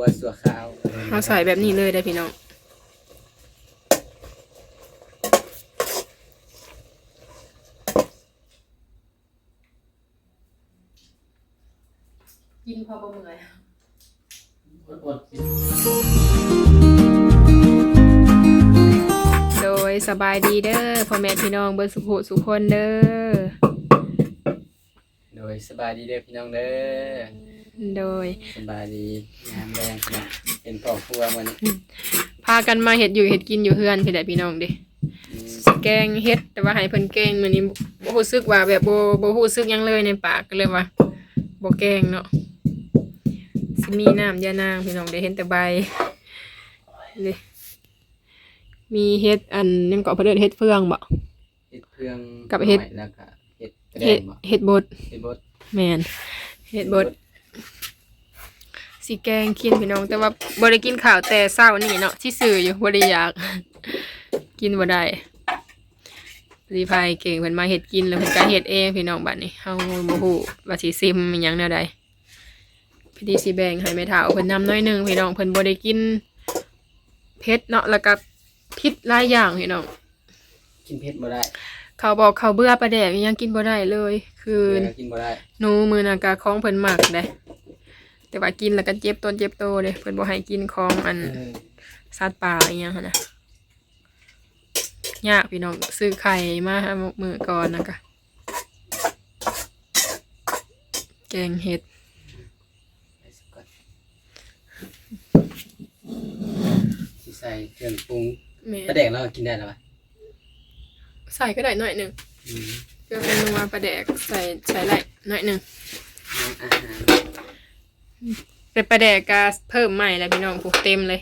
วสัวขาวเอาใส่แบบนี้เลยได้อพี่น้องกินพอบ่เมื่อยอดโดยสบายดีเด้อพ่อแม่พี่น้องเบิร์สุขสุขคนเด้อๆโดยสบายดีเด้อพี่น้องเด้อ โดย สบายดีงามแดงพี่น้องเป็นพ่อครัวมันพากันมาเห็ดอยู่เห็ดกินอยู่เฮือนพี่แหละพี่น้องเด้สิแกงเฮ็ดแต่ว่าให้เพิ่นแกงมื้อนี้บ่รู้สึกว่าแบบบ่บ่รู้สึกหยังเลยในปากก็เลยว่าบ่แกงเนาะสิมีน้ำยานางพี่น้องได้เห็นแต่ใบนี่มีเฮ็ดอันยังเกาะเพิ่นเอิ้นเฮ็ดเฟืองบ่เฮ็ดเพื่องกับเฮ็ดน้อยแล้วก็เฮ็ดกระแดเฮ็ดงบ่เฮ็ดบดเฮ็ดบดแม่นเฮ็ดบด สิแกงกินพี่น้องแต่ว่าบ่ได้กินข้าวแต่เช้านี่เนาะที่ซื้ออยู่บ่ได้อยาก กินบ่ได้รีพายเก่งเพิ่นมาเฮ็ดกินแล้วเพิ่นก็เฮ็ดเองพี่น้องบัดนี้เฮาบ่ฮู้ว่าสิซิมอิหยังแนวใดพี่ดีสิแบ่งให้แม่เฒ่าเพิ่นนำน้อยหนึงพี่น้องเพิ่นบ่ได้กินเผ็ดเนาะแล้วก็พิษหลายอย่างพี่น้องกินเผ็ดบ่ได้เขาบอกเขาเบื่อปลาแดกอิหยังกินบ่ได้เลย คือเวลากินบ่ได้หนูมือนากาของเพิ่นมักเด้ แต่ว่ากินแล้วก็เจ็บต้นเจ็บโตเด้เพิ่นบ่ให้กินของอันเออสัตว์ป่าอีหยังหั่นน่ะยากพี่น้องซื้อไข่มาให้มื้อก่อนนะคะแกงเห็ดไปสักก่อนสิใส่เครื่องปรุงแม่กระแดงแล้วก็กินได้แล้วป่ะใส่ก็ได้หน่อยหนึงอืมเพื่อเป็นนัวปลาแดกใส่ใส่ไหลหน่อยหนึงน้ำอาหาร เป็นปลาแดกก็เพิ่มใหม่แล้วพี่น้องผูกเต็มเลย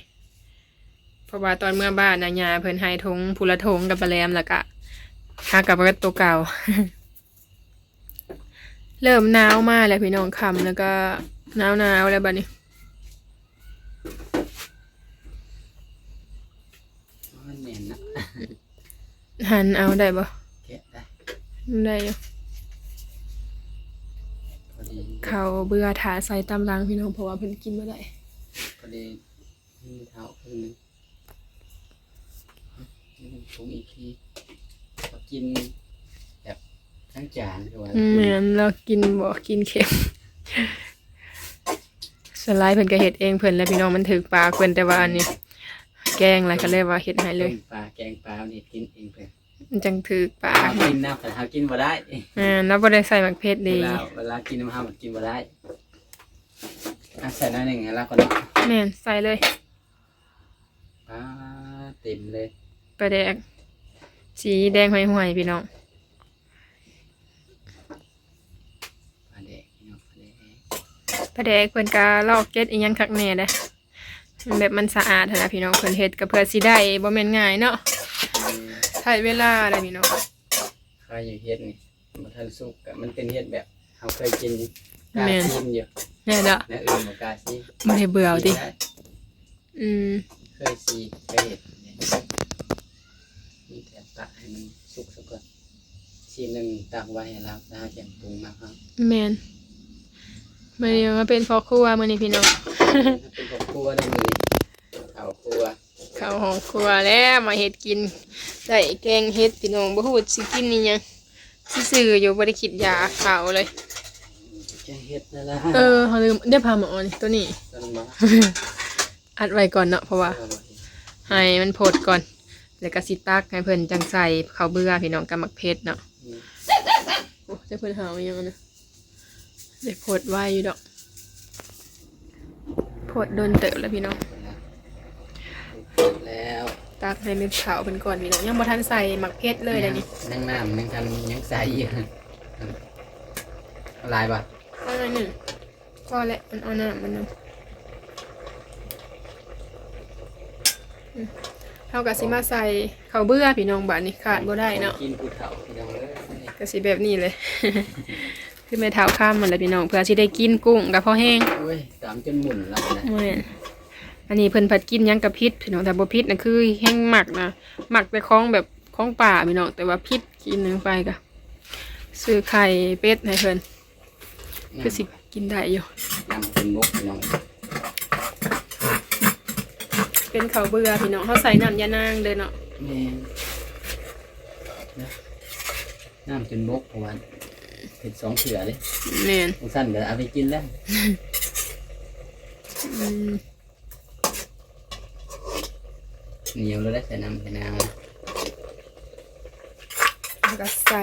เพราะว่าตอนเมื่อบ้านนะยาเพิ่นให้ทงพูละทงกับปลาแรมแล้วก็หากับปลาตัวเก่า เริ่มหนาวมากแล้วพี่น้องคำแล้วก็หนาวหนาวๆแล้วบัดนี้มันเหม็นนะหันเอาได้บ่แกะได้ได้อยู่พอดี เขาเบื่อถาใส่ตำลังพี่น้องเพราะว่าเพิ่นกินบ่ได้พอดีมีเท้าครึ่งหนึงนี่มันปรุงอีกทีพอกินแบบทั้งจานคือว่าอืมแม่นแล้วกินบ่กินเค็มสไลด์เพิ่นก็เฮ็ดเองเพิ่นแล้วพี่น้องมันถึกปากเพิ่นแต่ว่าอันนี้ แกงอะไรก็เลยว่าเฮ็ดให้เลย ต้มปลาแกงปลาเนี่ยกินเองเพื่อน มันจังถึกปาหากกินนะแต่หากินบ่ได้อ่าแล้วบ่ได้ใส่มักเพชรเวดี ลาเวลากินน้ำห้ามันกินบ่ได้อะใส่หน้อยหนึ่งแล้วก็เนาะแม่นใส่เลยปลาเต็มเลยปลาแดกสีแดงห่วยๆพี่น้อง ปลาแดกพี่น้องปลาแดกปลาแดกเพิ่นก็ลอกเก็ดอีหยังคักแน่เด้อมันแบบมันสะอาดหั้นนะพี่น้องเพิ่นเฮ็ดก็เพื่อสิได้บ่แม่นง่ายเนาะใช้เวลาเด้อพี่น้องข้าวอยู่เฮ็ดนี่บ่ทันสุกอะมันเป็นเฮ็ดแบบเฮาเคยกินกล้าชิมอยู่แน่เด้อแนวอื่นบ่กล้าชิมบ่ได้เบื่อเอาติได้อืมเคยซีเคยเห็ดนี่แต่ตักให้มันสุกสักก่อนชีหนึ่งตักไว้ให้รับแล้วแกงปรุงมาครับแม่นมื้อนี้มาเป็นพ่อครัวมื้อนี้พี่น้องเป็นครอบครัวได้มือนี้ข้าวครัวเข้าห้องครัวแล้วมาเฮ็ดกิน ได้แกงเฮ็ดพี่น้องบ่ฮู้สิกินอีหยังสิซื้ออยู่บ่ได้คิดยาข้าวเลย แกงเห็ดนั่นละเออเขาลืมได้พาหมอนี่ตัวนี้ต้นมะอัดไว้ก่อนเนาะเพราะว่าอร่อยให้มันโพดก่อน แล้วก็สิตักให้เพิ่นจังใส่ข้าวเบื่อพี่น้องกับมักเพชรเนาะอืมโอ้จะเพิ่นหาอีหยังอะนะได้โพดไว้อยู่ดอกโพดโดนเติบแล้วพี่น้อง แล้ว ตักให้มันขาวเพิ่นก่อนพี่น้องยังบ่ทันใส่มักเพชรเลยเดี๋ยวนี้นั่งน้ำนั่งทำยังใส่อยู่อะไรบ่ะเอาหน่อยหนึงพอแล้วมันเอาน้ำมันนึงอืมเฮาก็สิมาใส่ข้าวเบื่อพี่น้องบัดนี้ขาดบ่ได้เนาะกินผู้เฒ่าพี่น้องเลยก็สิแบบนี้เลยคือแม่เท้าข้ามมันแหละพี่น้องเพื่อสิได้กินกุ้งกับพ่อแห้งโอ้ยตามจนหมุนแล้วนะแม่น อันนี้เพิ่นผัดกินหยังกับพิษพี่น้องแต่บ่พิษนะคือแห้งหมักนะหมักแต่ของแบบของป่าพี่น้องแต่ว่าพิษกินหนึงไปก็ซื้อไข่เป็ดให้เพิ่นคือสิกินได้อยู่น้ำเป็นมุกพี่น้องเป็นข้าวเบื่อพี่น้องเขาใส่น้ำยานางเลยเนาะแม่นนะน้ำจนบกเพราะว่าเห็ดสองเสือเลยแม่นบางสั้นก็เอาไปกินแล้ว อืม เหนียวแล้วได้ใส่น้ำใส่น้ำแล้วก็ใส่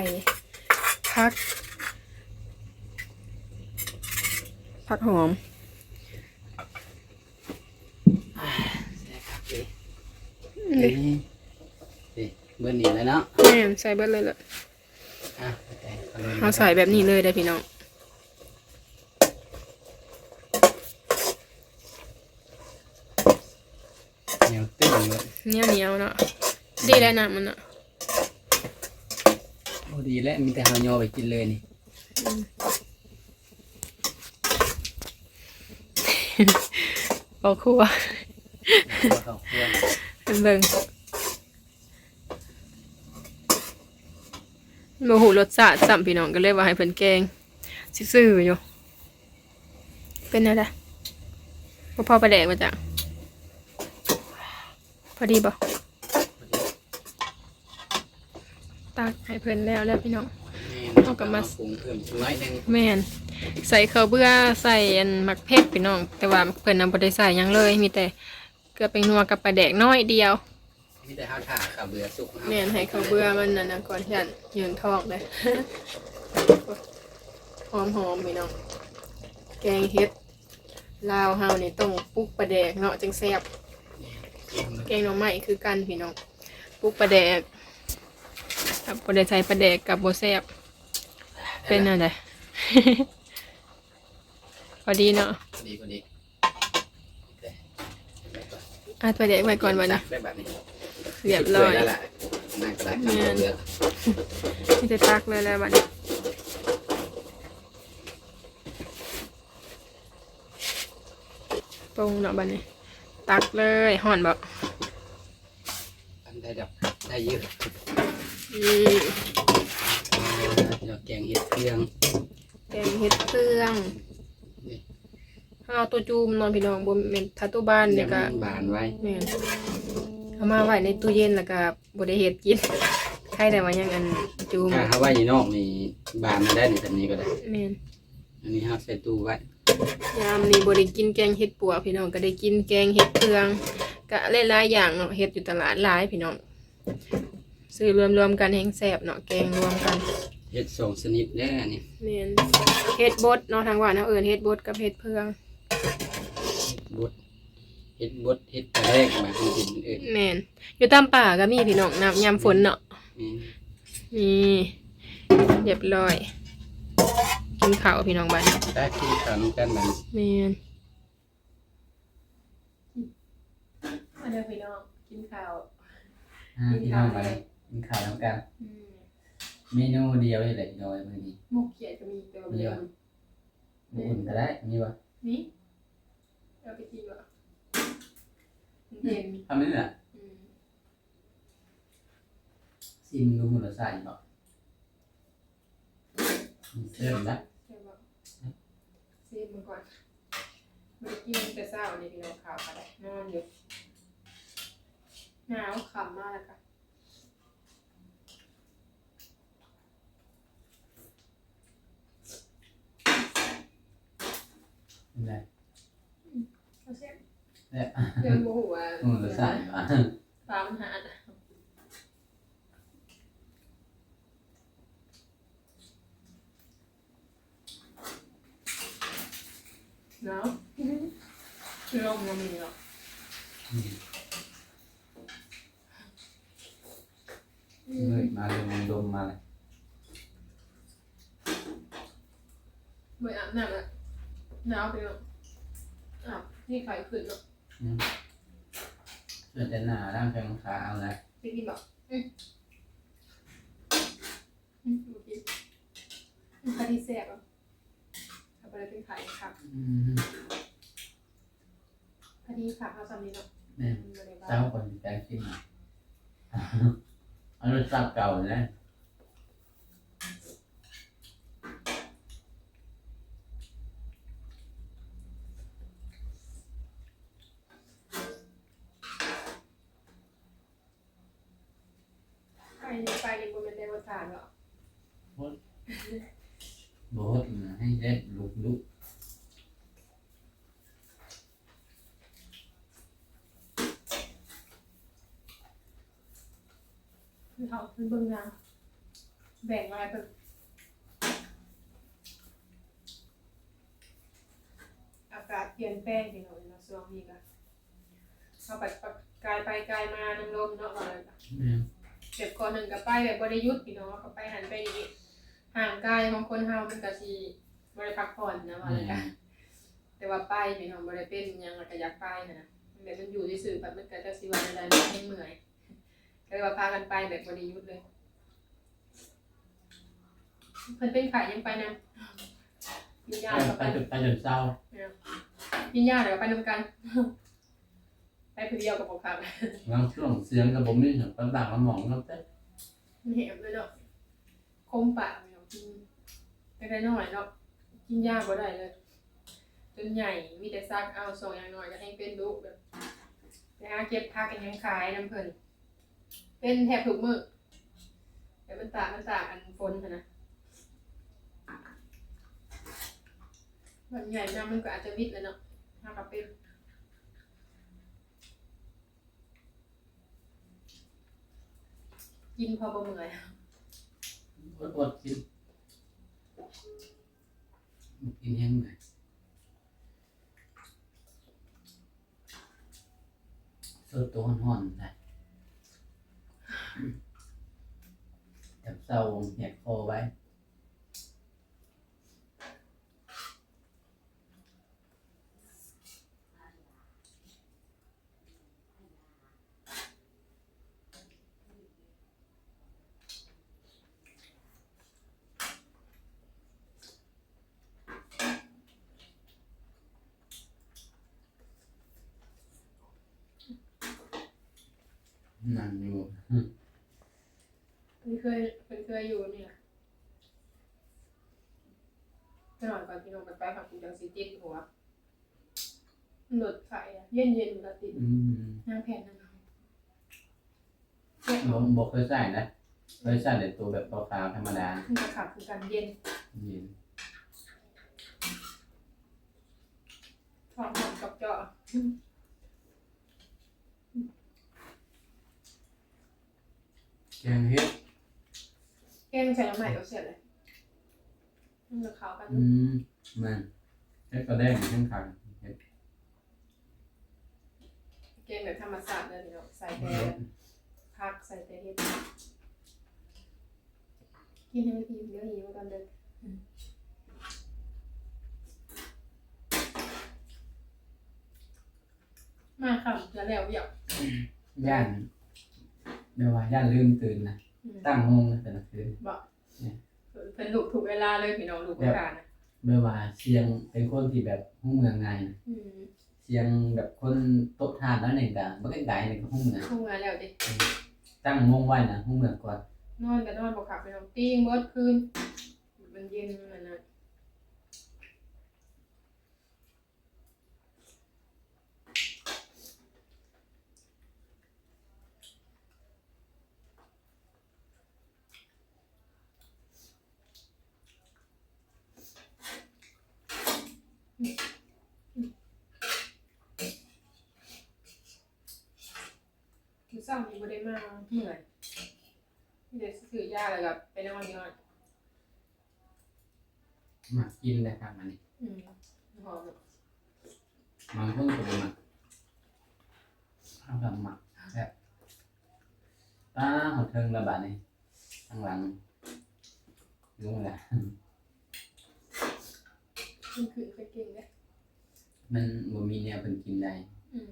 ผักผักหอมใส่ครับดินี่นี่เบอร์นี้แล้วเนาะแม่นใส่เบิดเลยเลยอะแต่เอาลงเขาใส่แบบนี้เลยได้อพี่น้อง เหนียวตึ้ง เลยเหนียวเหนียวๆเนาะดีแล้วนะมันเนาะโอ้ดีแล้วมีแต่เฮาโยไปกินเลยนี่เอาครัวเพราะเขาคั่วเป็นเบิ่งโมหูรสชาติสัมพี่น้องก็เลยว่าให้เพิ่นแกงซื่อๆอยู่ เป็นอะไรบ่พอประแดกมาจ้ะ พอดีบ่ตักให้เพิ่นแล้วแล้วพี่น้อง เอากลับมา ปรุงเพิ่มน้อยหนึงแม่นใส่ข้าวเบื่อใส่อันมักเพชรพี่น้อง แต่ว่าเพิ่นนำบ่ได้ใส่หยังเลย มีแต่เกลือเป็นนัวกับปลาแดกน้อยเดียว มีแต่ข้าวถ่าข้าวเบื่อสุกเฮาแม่นให้ข้าวเบื่อมันนั่นนะก่อนที่จะยืนท้องเลย หอมหอมๆพี่น้อง แกงเฮ็ดลาวเฮานี่ต้องปลุกปลาแดกเนาะจังแซ่บ แกงหน่อไม้คือกันพี่น้องปลุกปลาแดกกับบ่ได้ใส่ปลาแดกกับบ่แซ่บเป็นอะไรพอดีเนาะพอดีพอดีอาปลาแดกไว้ก่อนวันนี้ได้แบบนี้เรียบร้อยแล้วล่ะน่ากระดาษข้าวเบื่อที่จะตักเลยแล้ววันนี้ปรุงเนาะบัดนี้ ตักเลยห่อนบ่อันได้ดับได้เยอะนี่เดี๋ยวแกงเห็ดเครื่องแกงเห็ดเครื่องนี่เอาตัวจูมนอนพี่น้องบ่แม่นถ้าตัวบ้านเดี๋เนี่ยยวก็มันบานไว้แม่นเอามาไว้ในตู้เย็นแล้วก็บ่ได้เฮ็ดกินใครได้ว่ายังอันจูมถ้าเขาไว้อยู่นอกนี่บานมาได้ในแบบนี้ก็ได้แม่นอันนี้ครับใส่ตู้ไว้ ยามนี้บ่ได้กินแกงเห็ดปัวพี่น้องก็ได้กินแกงเห็ดเครื่องก็หลายๆอย่างเนาะเห็ดอยู่ตลาดหลายพี่น้องซื้อรวมๆกันแห้งแซ่บเนาะแกงรวมกันเห็ดสองชนิดได้อันนี้แม่นเห็ดบดเนาะทางว่านเฮาเอิ้นเห็ดบดกับเห็ดเพืองบดเห็ดบดเห็ดกระแรกแบบอื่นอื่นแม่นอยู่ตามป่าก็มีพี่น้องน้ำยามฝนเนาะนี่นี่เรียบร้อย กินข้าวพี่น้องบ้านได้กินข้าวน้ำกันแบบนี้แม่นมาเด้อพี่น้องกินข้าวอ่าพี่น้องไปกินข้าวน้ำกันเมนูเดียวเลยแหละพี่น้อยมื้อนี้หมุกเขียดก็มีแต่ว่าบ่ได้อุ่นอุ่นก็ได้มีวะนี่เอาไปกินบ่เย็นทำไม่ได้อืมซิมดูมูลค่าอีกเนาะเริ่มละ ใช่บ่เซฟมันก่อนบ่ได้กินแต่เช้านี่พี่น้องข้าวก็ได้นอนอยู่หนาวค่ำมากแล้วค่ะเป็นไงเอาเซฟเนี่ยเรื่องบ่ฮู้ว่ามูลค่าอีกวะปลามันหาน่ะหนาวลมยังมีเนาะ เฮ้ยมาเลยมันดมมาเลย ไม่อาบน้ำละหนาวไปเนาะอ้าวนี่ไฟขึ้นเนาะเสื้อแต่หนาร่างแข็งขาเอาเลยไปกินบอกอืมอืมโอเคอืมคดีแสบอะเอาไปเลยเป็นไข่ครับอืมคดีขับเอาสามีเนาะเนี่ยอืมมาในบ้าเจ้านคนแปลงขึ้นมาเอารถซับเก่าเลยนี่ไปนี่บ่แม่นได้บ่ทานหรอกโบสนะให้ได้ลุกลุกคือเขาคือเบิ่งนางแบ่งอะไรเพิ่นอากาศเปลี่ยนแปลงพี่น้องเนาะช่วงนี้ก็เขาไปกายไปกายมาน้ำลมเนาะว่าอะไรก็แม่นเจ็บก่อนหนึ่งกับไปแบบบริยุทธ์พี่น้องก็ไปหันไปนี่ห่างกายของคนเฮามันก็สิบ่ได้พักผ่อนนะว่าแม่เลยนแต่ว่าไปพี่น้องบ่ได้เป็นหยังแล้วก็อยากไปนะมันแบบมันอยู่ซื่อๆแบบมันก็จะสิว่าอะไรมันให้เมื่อยก็เลยว่าพากันไปแบบบริยุทธ์เลยเพิ่นเป็นไข้ยังไปนะกินยาแล้วก็ไปไปจนไปจนเศร้ากินยาแล้วก็ไปนํกัน ไปผู้เดียวกับบ่ครับบางช่วงเสียงกับผมนี่ถึงปากมาหมองแล้วแต่มันแหบเลยเนาะคมปากพี่น้องกินได้น้อยเนาะกินยาบ่ได้เลยจนใหญ่มีแต่ซักเอาส่งอย่างน้อยก็ให้เป็นลูกแบบไปหาเก็บพักกันยังขายน้ำเพิ่นเป็นแทบทุกมื้อแต่มันตากมันตากอันฝนหั้นนะวันใหญ่น้ำมันก็อาจจะวิดแล้วเนาะถ้ากับเป็น กินพอบ่เมื่อยอดอดกินกินยังไงสดตัวห่อนๆนะจับเศร้าแหกคอไว้ นั่นอยู่เพิ่นเคยเพิ่นเคยอยู่นี่แหละตลอดก่อนพี่น้องไปไปผักกูจังสิติดหัวหลุดไฟอะเย็นเย็นๆเวลาติดอืมนางแผ่นนางเย็นบอกบอกเคยใส่นะเคยใส่แต่ตัวแบบขาวๆธรรมดามันจะขับคือกันเย็นเย็นทองหอมกับเจาะ แก งเฮ็ดแกงใส่น้ำใหม่ก็เสร็จเลยมันจะขาวกันอืมมันเฮ็ดกระแดงข้างขังเฮ็ดแกงแบบธรรมชาติเลยพี่น้องใส่แต่ผักใส่แต่เห็ดกินให้มันอิ่มเดี๋ยวหิวกันเลยมาค่ะจะแล้วเดี๋ยวย่าน เดี๋ยวว่าย่านลืมตื่นนะอืมตั้งงงนะแต่ละคืนเป็นลูกถูกเวลาเลยพี่น้องลูกประกาศนะเมื่อว่าเสียงเป็นคนที่แบบหุ้งเมืองไงนะอืมเสียงแบบคนโต๊ะทานแล้วเนี่ยก็บ่ได้ไกลเนี่ยก็หุ้งเมืองทำงานแล้วดิตั้งงงไว้นะหุ้งเมืองก่อนนอนก็นอนบ่ขับพี่น้องตีงเบิดคืนมันเย็นมันนะ คือเศร้านี้ บ่ได้มาเหนื่อยมีแต่ซื้อยาแล้วก็ไปนอนอยู่นั่นมากินนะครับอันนี้อืมหอมเนอะบางคนก็บ่มักเอาแบบหมักแบบป้าหดเทิงระบาดนี่ข้างหลังยุ่งแหละมันคือไปเก่งเด้มันบ่มีแนวเป็นกินได้อืม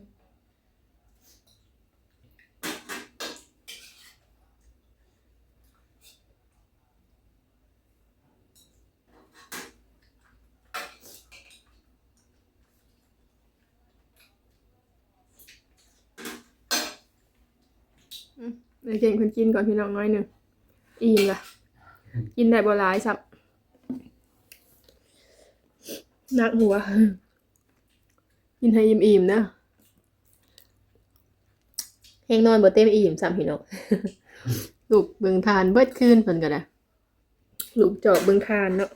เดี๋ยวเก่งคนกินก่อนพี่น้องน้อยหนึ่งอิ่มละกินได้บ่หลายสับนักหัว กินให้อิ่มๆนะแห้งนอนบ่เต็มอิ่มสามพี่น้องลูกเบิ่งทานเบิดคืนเพิ่นก็ได้ลูกเจาะเบิ่งทานเนาะ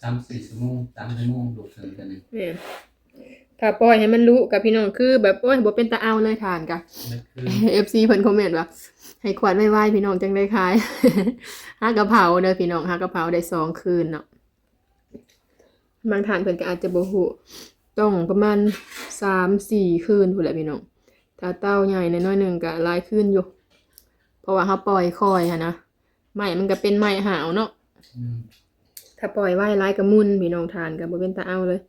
สามสี่ชั่วโมงสามชั่วโมงลูกเทิงกันหนึ่งแม่น ถ้าปล่อยให้มันรู้กับพี่น้องคือแบบโอ้ยบ่เป็นตาเอาเลยทานกะเมื่อคืน FC เพิ่นคอมเมนต์ว่าให้ขวัญไว้ๆพี่น้องจังได้ขายหากะเพราเด้อพี่น้องหากะเพราได้สองคืนเนาะบางทานเพิ่นก็อาจจะบ่ฮู้ต้องประมาณ3-4คืนพุ่นแหละพี่น้องถ้าเต้าใหญ่น้อยๆหนึงก็หลายคืนอยู่ เพราะว่าเฮาปล่อยคอยหันนะไม้มันก็เป็นไม้หาวเนาะอืมถ้าปล่อยไว้หลายก็มุนพี่น้องทานก็บ่เป็นตาเอาเลย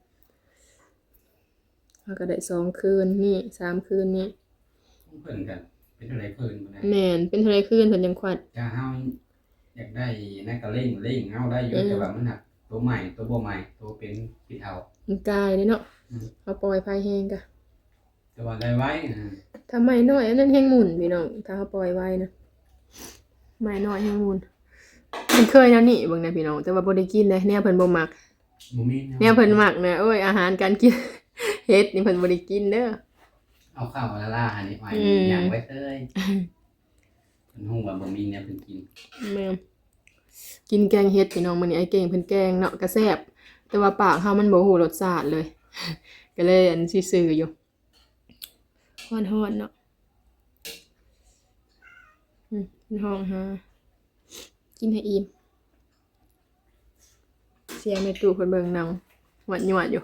เฮาก็ได้สองคืนนี่สามคืนนี่เพิ่นกันเป็นอะไรเพิ่นมาได้แม่นเป็นเท่าไรคืนเพิ่นจังขวัดจะเฮาอยากได้นั่นก็เล่งเล่งเฮาได้อยู่อืมแต่ว่ามันหนักตัวใหม่ตัวบ่ใหม่ตัวเป็นปิดเอามันกายเลยเนาะอืมเอาปล่อยภายแห้งกะแต่ว่าได้ไว้นะถ้าไม้น้อยอันนั้นแห้งหมุนพี่น้องถ้าเขาปล่อยไว้นะไม้น้อยแห้งหมุนมันเคยแล้วนี่เบิ่งนะพี่น้องแต่ว่าบ่ได้กินเลยแนวเพิ่นบ่มักบ่มีแนวเพิ่นมักนะโอ้ยอาหารการกิน เฮ็ดนี่เพิ่นบ่ได้กินเด้อ เอาข้าวละล่าอันนี้ไว้อืม อย่างไว้เอ้ยเพิ่นฮู้ว่าบ่มีเนี่ยเพิ่นกินแม่นกินแกงเฮ็ดพี่น้องมื้อนี้ไอ้เก่งเพิ่นแกงเนาะก็แซ่บแต่ว่าปากเฮามันบ่ฮู้รสชาติเลย ก็เลยอันซื่อๆอยู่ฮ้อนๆเนาะอืมเป็นห้องหากินให้อิ่มเสียงในตู้เพิ่นเบิ่งหนังหวดหยวดอยู่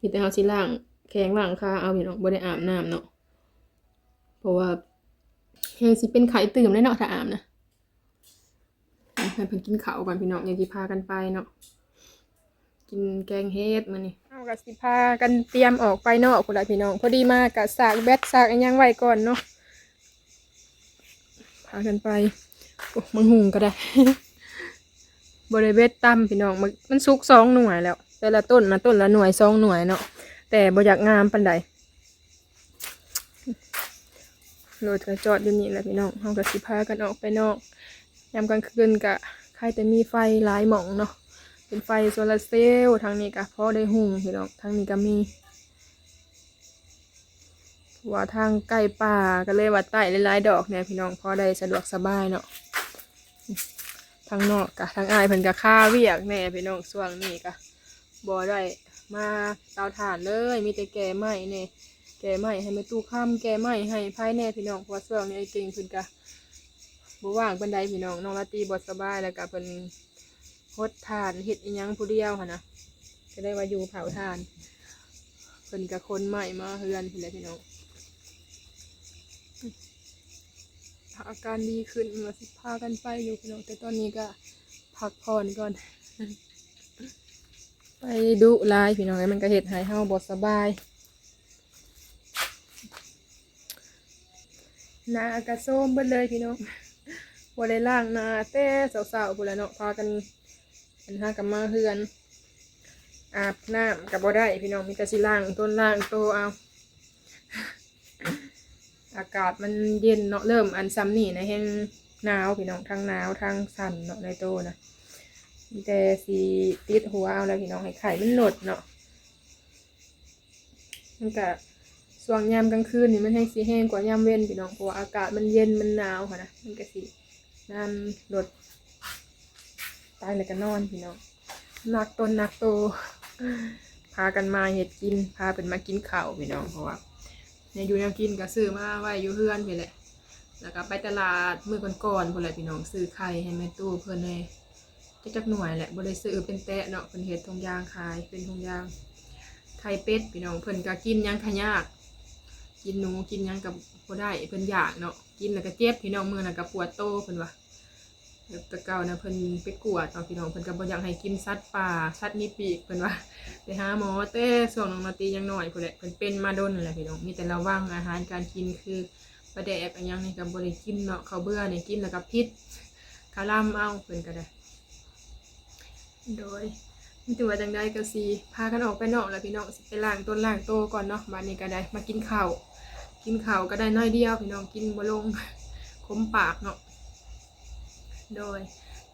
มีแต่เฮาสิล้าง แข้งล้างขาเอาพี่น้องบ่ได้อาบน้ำเนาะเพราะว่าแฮงสิเป็นไข้ตื่มเลยเนาะถ้าอาบนะให้เพิ่นกินข้าวก่อนพี่น้องอย่าสิพากันไปเนาะกินแกงเฮ็ดมื้อนี้เอาก็สิพากันเตรียมออกไปเนาะพุ่นล่ะพี่น้องพอดีมากกะสากแบตสากอันยังไว้ก่อนเนาะพากันไปโอ้มังหุงก็ได้บริเวณต่ำพี่น้องมันมันสุกสองหน่วยแล้ว แต่ละต้นนะต้นละหน่วยสองหน่วยเนาะแต่บ่อยากงามปันใดโหลดกระจอดอยู่นี่แหละพี่น้องเฮาก็สิพากันออกไปนอกยามกลางคืนกะใครแต่มีไฟหลายหม่องเนาะเป็นไฟโซลาร์เซลล์ทางนี้กะพอได้หุงพี่น้องทางนี้ก็มีว่าทางใกล้ป่าก็เลยว่าใต้หลายๆดอกเนี่ยพี่น้องพอได้สะดวกสบายเนาะทางนอกกะทางอายเพิ่นกะค่าเวียกแน่พี่น้องช่วงนี้กะ บ่ได้มาเตาถ่านเลยมีแต่แก่ไม้แหน่แก่ไม้ให้ม่ตู้ค้ำแก่ไม้ให้ภายแน่พี่น้องเพราะว่าช่วงนี้ไอ้เก่งเพิ่นกะบ่ว่างปานใดพี่น้องน้องลาตีบ่สบายแล้วก็เพิ่นฮดทานเฮ็ดอีหยังผู้เดียวหั่นนะก็ได้ว่าอยู่เผาทานเพิ่นกะคนใหม่มาเฮือนพุ่และพี่น้องอาการดีขึ้นมาสิพากันไปอยู่พี่น้องแต่ตอนนี้ก็พักผ่อนก่อน ไปดุลายพี่น้องไอ้มันก็เฮ็ดให้เฮาบ่สบายนากระโซมเบิดเลยพี่น้องบ่ได้ล้างนาแต่สาวๆพุ่นละเนาะพากันอันหากันมาเฮือน อาบน้ำกับบ่ได้พี่น้องมีแต่สิล้างต้นล้างโตวเอา อากาศมันเย็นเนาะเริ่มอันซ้ำนี่นะแห้งหนาวพี่น้องทางหนาวทางสั่นเนาะในโตนะ มีแต่สีติดหัวเอาแล้วพี่น้องให้ไข่มันหลดเนาะมันก็ส่วงยามกลางคืนนี่มันแห้งสีแห้งกว่ายามเว้นพี่น้องเพราะว่าอากาศมันเย็นมันหนาวค่ะนะมันก็สีน้ำหลดตายแล้วก็นอนพี่น้องหนักต้นหนักโต พากันมาเห็ดกิน พาเป็นมากินข้าวพี่น้องเพราะว่าเนี่ยอยู่แนวกินก็ซื้อมาไว้อยู่เฮือนพี่แหละแล้วก็ไปตลาดมื้อก่อนๆพุ่นแหละพี่น้องซื้อไข่ให้แม่ตู้เพิ่อนให้ จักจักหน่วยแหละบ่ได้ซื้อเป็นแตะเนาะเพิ่นเฮ็ดทงยางขายเป็นทงยางไข่เป็ดพี่น้องเพิ่นก็กินยังขยากกินหนูกินยังกับบ่ได้เพิ่นอยากเนาะกินแล้วก็เจ็บพี่น้องมือนั้นก็ปวดโตเพิ่นว่าแตะเก่านะเพิ่นไปกวดเนาะพี่น้องเพิ่นก็บ่อยากให้กินสัตว์ป่าสัตว์มีปีกเพิ่นว่าไปหาหมอแต่ส่วงน้องนาตียังหน่อยพุ่นแหละเพิ่นเป็นมาดนนั่แหละพี่น้องมีแต่ระวังอาหารการกินคือประแดกอันยังนี่ก็บ่ได้กินเนาะเขาเบื่อนี่กินแล้วก็พิษคาร่ำเอาเพิ่นก็ได้ โดยมีตัวาจังใดก็สิพากันออกไปนอกแล้วพี่น้องสิไปล้างต้นล้างโตก่อนเนาะบัดนี้ก็ได้มากินข้าวกินข้าวก็ได้น้อยเดียว พี่น้องกินบ่ลงคมปากเนาะโดย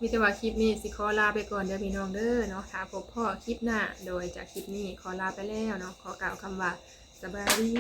มีแต่ว่าคลิปนี้สิขอลาไปก่อนเด้อพี่น้องเด้อเนาะถ้าพบพ่อคลิปหน้า โดยจากคลิปนี้ขอลาไปแล้วเนาะขอกล่าวคำว่าสบายดี